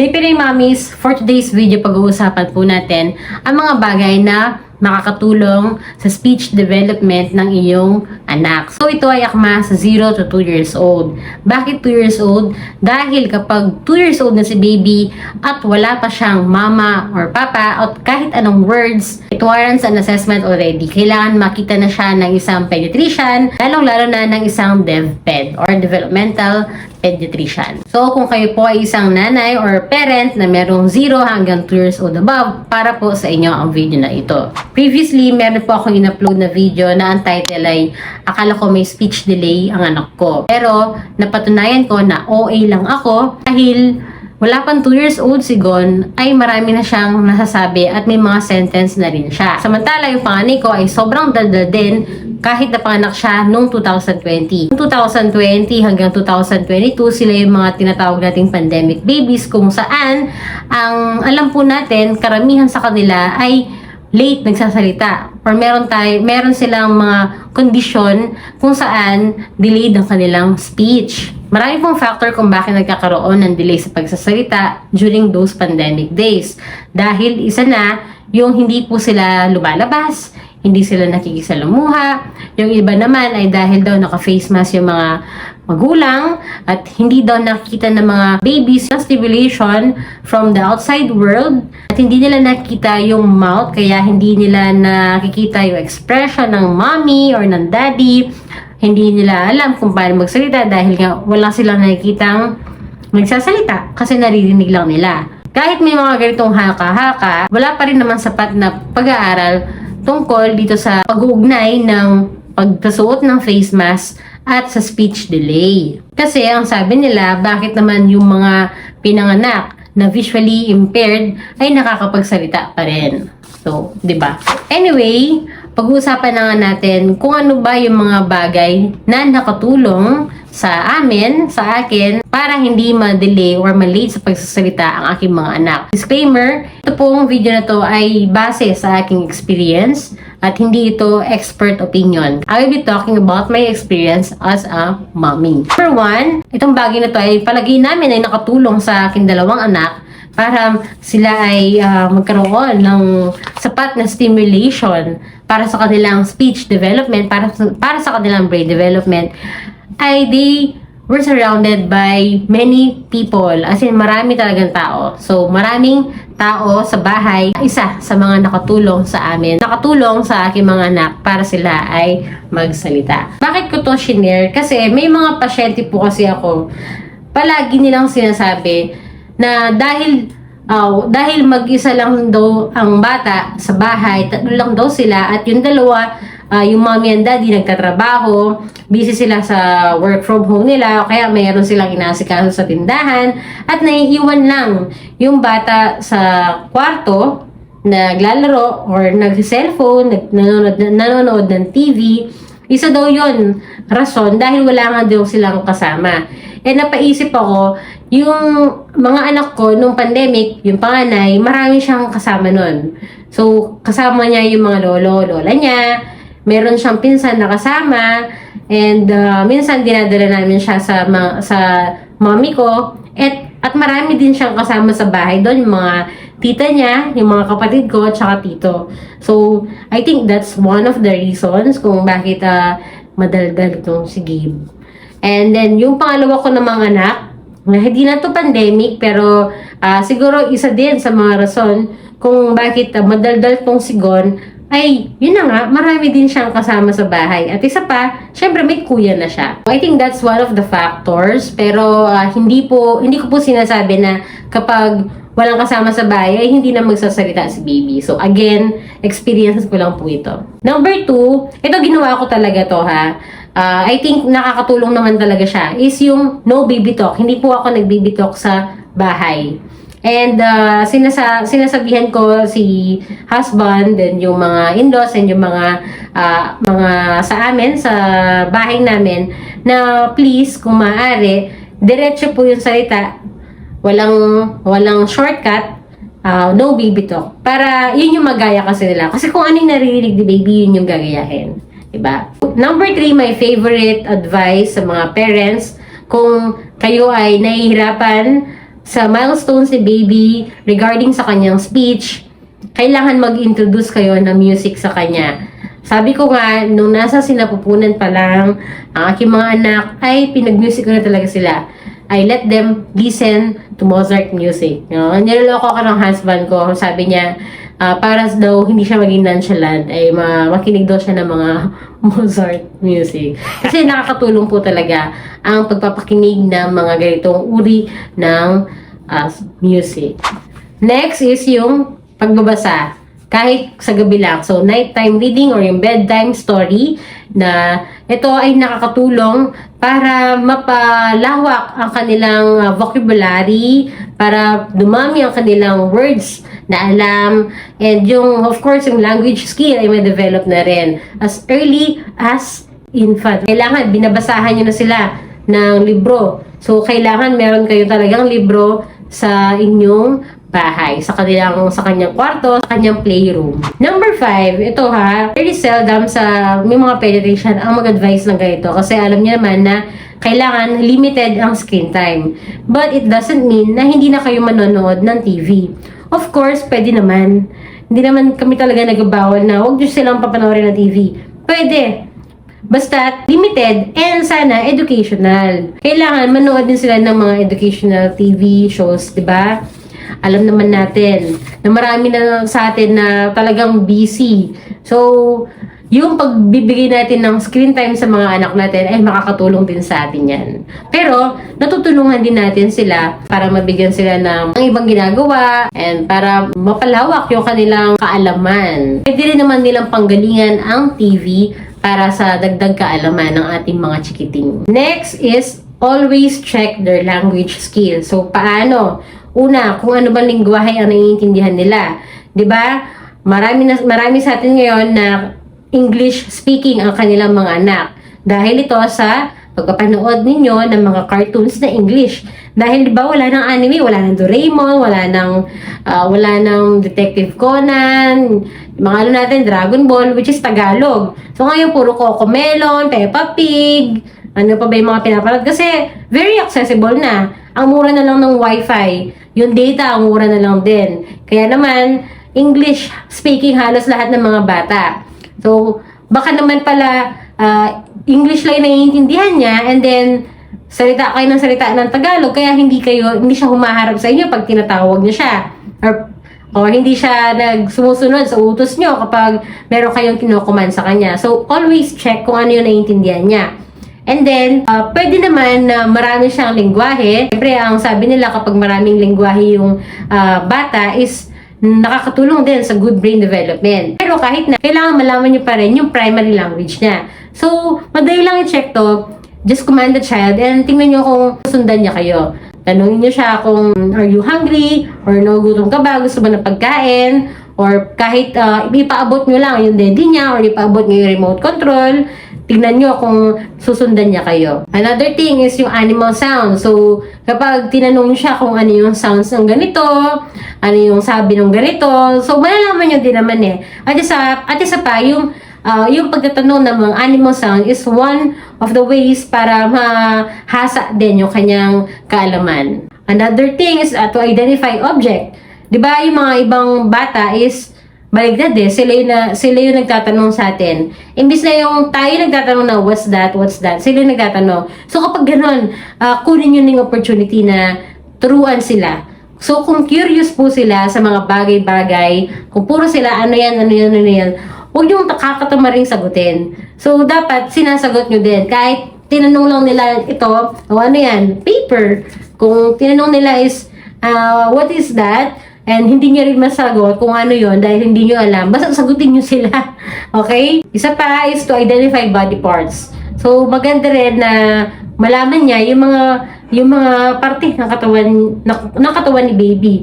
Day Pinay Mommies, for today's video pag-uusapan po natin ang mga bagay na makakatulong sa speech development ng iyong anak. So ito ay akma sa 0 to 2 years old. Bakit 2 years old? Dahil kapag 2 years old na si baby at wala pa siyang mama or papa at kahit anong words, it warrants an assessment already. Kailangan makita na siya ng isang pediatrician, lalong-lalo na ng isang DevPed or developmental pediatrician. So, kung kayo po ay isang nanay or parent na merong 0 hanggang 2 years old above, para po sa inyo ang video na ito. Previously, meron po akong in-upload na video na ang title ay Akala ko may speech delay ang anak ko. Pero, napatunayan ko na OA lang ako dahil wala pang 2 years old si Gon, ay marami na siyang nasasabi at may mga sentence na rin siya. Samantala, yung panganay ko ay sobrang daldal din kahit napanganak siya noong 2020. Noong 2020 hanggang 2022, sila yung mga tinatawag nating pandemic babies kung saan ang alam po natin, karamihan sa kanila ay late nagsasalita or meron tayo meron silang mga kondisyon kung saan delayed ang kanilang speech. Marami pong factor kung bakit nagkakaroon ng delay sa pagsasalita during those pandemic days. Dahil isa na yung hindi po sila lumalabas, hindi sila nakikisalamuha. Yung iba naman ay dahil daw naka-face mask yung mga magulang at hindi daw nakikita ng mga babies yung stimulation from the outside world at hindi nila nakikita yung mouth kaya hindi nila nakikita yung expression ng mommy or ng daddy hindi nila alam kung paano magsalita dahil nga wala silang nakikitang magsasalita kasi naririnig lang nila. Kahit may mga ganitong haka-haka, wala pa rin naman sapat na pag-aaral tungkol dito sa pag-uugnay ng pagkasuot ng face mask at sa speech delay. Kasi ang sabi nila, bakit naman yung mga pinanganak na visually impaired ay nakakapagsalita pa rin. So, 'di ba? Anyway, pag-uusapan na nga natin kung ano ba yung mga bagay na nakatulong sa amin, sa akin, para hindi ma-delay or ma-late sa pagsasalita ang aking mga anak. Disclaimer, ito pong video na to ay base sa aking experience at hindi ito expert opinion. I will be talking about my experience as a mommy. Number one, itong bagay na to ay palagi namin ay nakatulong sa aking dalawang anak para sila ay ah, magkaroon ng sapat na stimulation para sa kanilang speech development, para sa, para sa kanilang brain development, ay they were surrounded by many people. As in, marami talagang tao. So, maraming tao sa bahay. Isa sa mga nakatulong sa amin. Nakatulong sa aking mga anak para sila ay magsalita. Bakit ko to shinare? Kasi may mga pasyente po kasi ako, palagi nilang sinasabi na dahil Oh, dahil mag-isa lang daw ang bata sa bahay, tatlo lang daw sila at yung dalawa, ah, yung mommy and daddy nagtatrabaho, busy sila sa work from home nila, o kaya mayroon silang inaasikaso sa tindahan at naiiwan lang yung bata sa kwarto naglalaro or nag-cellphone, nag nanonood, nanonood ng TV, isa daw yon rason dahil wala nga daw silang kasama. Eh napaisip ako, yung mga anak ko nung pandemic, yung panganay, marami siyang kasama nun. So, kasama niya yung mga lolo, lola niya, meron siyang pinsan na kasama, and uh, minsan dinadala namin siya sa, ma- sa mommy ko, at, at marami din siyang kasama sa bahay doon, yung mga tita niya, yung mga kapatid ko, tsaka tito. So, I think that's one of the reasons kung bakit uh, madaldal itong si Gabe. And then, yung pangalawa ko na mga anak, na hindi na to pandemic, pero ah, siguro isa din sa mga rason kung bakit uh, madaldal tong si Gon, ay, yun na nga, marami din siyang kasama sa bahay. At isa pa, syempre may kuya na siya. I think that's one of the factors, pero ah, hindi po, hindi ko po sinasabi na kapag walang kasama sa bahay, ay hindi na magsasalita si baby. So, again, experience ko lang po ito. Number two, ito ginawa ko talaga to ha. Ah, I think nakakatulong naman talaga siya is yung no baby talk. Hindi po ako nag-baby talk sa bahay. And uh, sinasa sinasabihan ko si husband and yung mga in-laws and yung mga ah, mga sa amin sa bahay namin na please kung maaari diretso po yung salita. Walang walang shortcut ah, no baby talk. Para yun yung magaya kasi nila. Kasi kung ano yung naririnig ni baby yun yung gagayahin diba number three my favorite advice sa mga parents kung kayo ay nahihirapan sa milestones ni baby regarding sa kanyang speech, kailangan mag-introduce kayo ng music sa kanya. Sabi ko nga, nung nasa sinapupunan pa lang, ang aking mga anak ay pinag-music ko na talaga sila. I let them listen to Mozart music. You know, niloloko ko ng husband ko. Sabi niya, ah, para daw hindi siya maging nonchalant, ay ma- makinig daw siya ng mga Mozart music. Kasi nakakatulong po talaga ang pagpapakinig ng mga ganitong uri ng ah, music. Next is yung pagbabasa. Kahit sa gabi lang. So, nighttime reading or yung bedtime story na ito ay nakakatulong para mapalawak ang kanilang uh, vocabulary, para dumami ang kanilang words na alam, and yung, of course, yung language skill ay ma-develop na rin as early as infant. Kailangan, binabasahan nyo na sila ng libro. So, kailangan meron kayo talagang libro sa inyong bahay, sa kanilang, sa kanyang kwarto, sa kanyang playroom. Number five, ito ha, very seldom sa may mga pediatrician ang mag-advise ng ganito kasi alam niya naman na kailangan limited ang screen time. But it doesn't mean na hindi na kayo manonood ng TV. Of course, pwede naman. Hindi naman kami talaga nagbabawal na huwag nyo silang papanoorin ng TV. Pwede. Basta limited and sana educational. Kailangan manood din sila ng mga educational TV shows, 'di ba? Alam naman natin na marami na sa atin na talagang busy. So, yung pagbibigay natin ng screen time sa mga anak natin ay makakatulong din sa atin yan. Pero, natutulungan din natin sila para mabigyan sila ng, ng ibang ginagawa and para mapalawak yung kanilang kaalaman. Pwede rin naman nilang panggalingan ang TV para sa dagdag kaalaman ng ating mga chikiting. Next is always check their language skills. So, paano? Una, kung ano bang lingwahe ang naiintindihan nila. 'Di ba? Marami, na, marami sa atin ngayon na English speaking ang kanilang mga anak. Dahil ito sa pagpapanood ninyo ng mga cartoons na English. Dahil di ba wala nang anime, wala nang Doraemon, wala nang ah, wala nang Detective Conan, mga ano natin Dragon Ball which is Tagalog. So ngayon puro Coco Melon, Peppa Pig, ano pa ba yung mga pinapanood kasi very accessible na. Ang mura na lang ng wifi. Yung data, ang mura na lang din. Kaya naman, English speaking halos lahat ng mga bata. So, baka naman pala ah, English lang naiintindihan niya and then salita kayo ng salita ng Tagalog kaya hindi kayo hindi siya humaharap sa inyo pag tinatawag niyo siya or or hindi siya nagsumusunod sa utos niyo kapag meron kayong kinocommand sa kanya. So always check kung ano yung naiintindihan niya. And then, uh, pwede naman na marami siyang lingwahe. Siyempre, ang sabi nila kapag maraming lingwahe yung ah, bata is nakakatulong din sa good brain development. Pero kahit na, kailangan malaman niyo pa rin yung primary language niya. So, madali lang i-check to. Just command the child and tingnan niyo kung sundan niya kayo. Tanungin niyo siya kung are you hungry or no gutom ka ba, gusto ba ng pagkain or kahit uh, ipaabot niyo lang yung daddy niya or ipaabot niyo yung remote control tignan nyo kung susundan niya kayo. Another thing is yung animal sound. So, kapag tinanong siya kung ano yung sounds ng ganito, ano yung sabi ng ganito, so malalaman niyo din naman eh. At isa, at isa pa, yung ah, yung pagtatanong ng mga animal sound is one of the ways para mahasa din yung kanyang kaalaman. Another thing is uh, to identify object. 'Di ba yung mga ibang bata is baligtad eh. Sila yung, na, sila yung nagtatanong sa atin. Imbis na yung tayo nagtatanong na what's that, what's that, sila yung nagtatanong. So kapag ganun, ah, kunin yun yung opportunity na turuan sila. So kung curious po sila sa mga bagay-bagay, kung puro sila ano yan, ano yan, ano yan, huwag yung kakatama rin sagutin. So dapat sinasagot nyo din. Kahit tinanong lang nila ito, o ano yan, paper. Kung tinanong nila is, ah, what is that? And hindi niya rin masagot kung ano yon dahil hindi niyo alam. Basta sagutin niyo sila. Okay? Isa pa is to identify body parts. So, maganda rin na malaman niya yung mga yung mga parte ng katawan ng, ng katawan ni baby.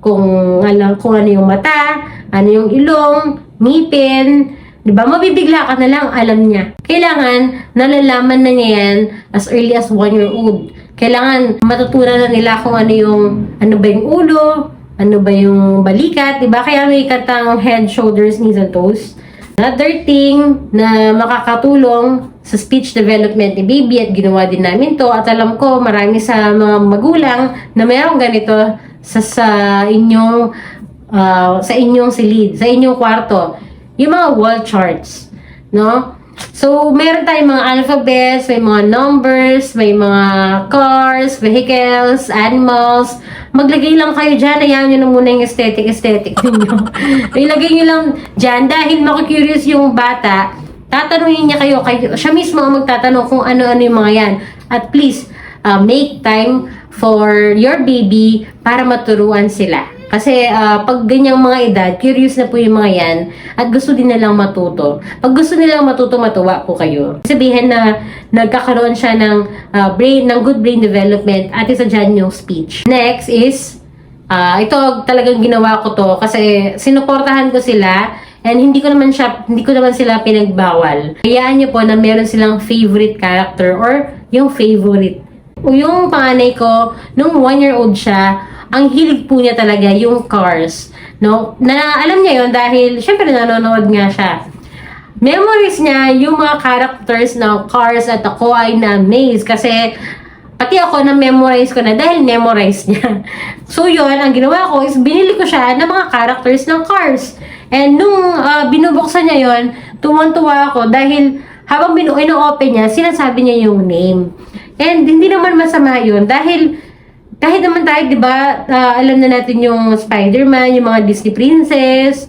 Kung alam kung ano yung mata, ano yung ilong, ngipin, 'di ba? Mabibigla ka na lang alam niya. Kailangan nalalaman na niya yan as early as one year old. Kailangan matutunan na nila kung ano yung ano ba yung ulo, ano ba yung balikat, 'di ba? Kaya may katang head, shoulders, knees and toes. Another thing na makakatulong sa speech development ni baby at ginawa din namin to at alam ko marami sa mga magulang na mayroong ganito sa, sa inyong ah, sa inyong silid, sa inyong kwarto. Yung mga wall charts, no? So, meron tayong mga alphabets, may mga numbers, may mga cars, vehicles, animals. Maglagay lang kayo dyan. Ayaw nyo na muna yung aesthetic-aesthetic ninyo. Ilagay nyo lang dyan dahil makikurious yung bata. Tatanungin niya kayo, kayo. Siya mismo ang magtatanong kung ano-ano yung mga yan. At please, uh, make time for your baby para maturuan sila. Kasi ah, pag ganyang mga edad, curious na po yung mga yan at gusto din nilang matuto. Pag gusto nilang matuto, matuwa po kayo. Sabihin na nagkakaroon siya ng ah, brain, ng good brain development at isa dyan yung speech. Next is, ah, ito talagang ginawa ko to kasi sinuportahan ko sila and hindi ko naman siya, hindi ko naman sila pinagbawal. Hayaan niyo po na meron silang favorite character or yung favorite yung panganay ko, nung one year old siya, ang hilig po niya talaga yung cars. No? Na alam niya yon dahil, syempre nanonood nga siya. Memories niya yung mga characters ng cars at ako ay na-amaze kasi pati ako na-memorize ko na dahil memorize niya. So yon ang ginawa ko is binili ko siya ng mga characters ng cars. And nung ah, binubuksan niya yon tuwan-tuwa ako dahil habang binu ino-open niya, sinasabi niya yung name. And hindi naman masama yun dahil kahit naman tayo, di ba, ah, alam na natin yung Spider-Man, yung mga Disney Princess,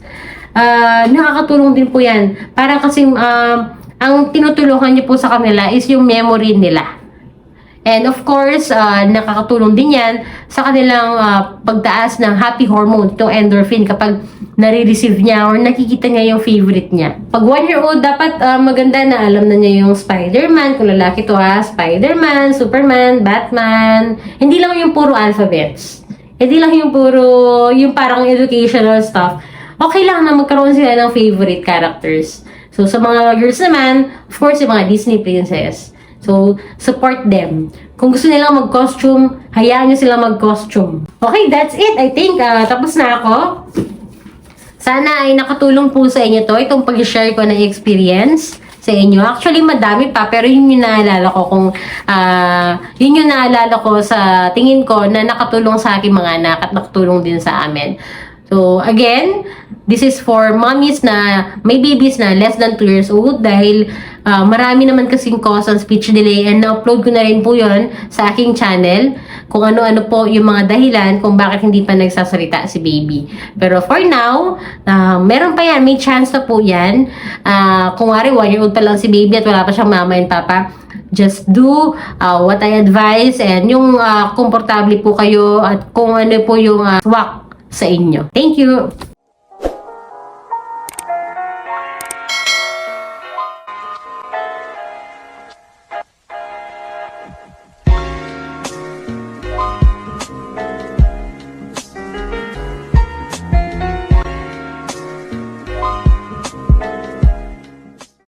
ah, nakakatulong din po yan. Para kasing ah, ang tinutulungan niyo po sa kanila is yung memory nila. And of course, ah, nakakatulong din yan sa kanilang ah, pagtaas ng happy hormone, itong endorphin, kapag nare-receive niya or nakikita niya yung favorite niya. Pag one year old, dapat ah, maganda na alam na niya yung Spider-Man, kung lalaki to ha, Spider-Man, Superman, Batman, hindi lang yung puro alphabets. Hindi lang yung puro, yung parang educational stuff. Okay lang na magkaroon sila ng favorite characters. So, sa mga girls naman, of course, yung mga Disney princess. So, support them. Kung gusto nilang mag-costume, hayaan nyo sila mag-costume. Okay, that's it. I think, ah, tapos na ako. Sana ay nakatulong po sa inyo to, itong pag-share ko ng experience sa inyo. Actually, madami pa, pero yun yung naalala ko kung, ah, yun yung naalala ko sa tingin ko na nakatulong sa aking mga anak at nakatulong din sa amin. So, again, this is for mommies na may babies na less than 2 years old dahil ah, marami naman kasing cause ng speech delay and na-upload ko na rin po yon sa aking channel kung ano-ano po yung mga dahilan kung bakit hindi pa nagsasalita si baby. Pero for now, ah, meron pa yan, may chance na po yan. Ah, kung wari, 1 year old pa lang si baby at wala pa siyang mama and papa, just do uh, what I advise and yung uh, komportable po kayo at kung ano po yung uh, swak sa inyo. Thank you!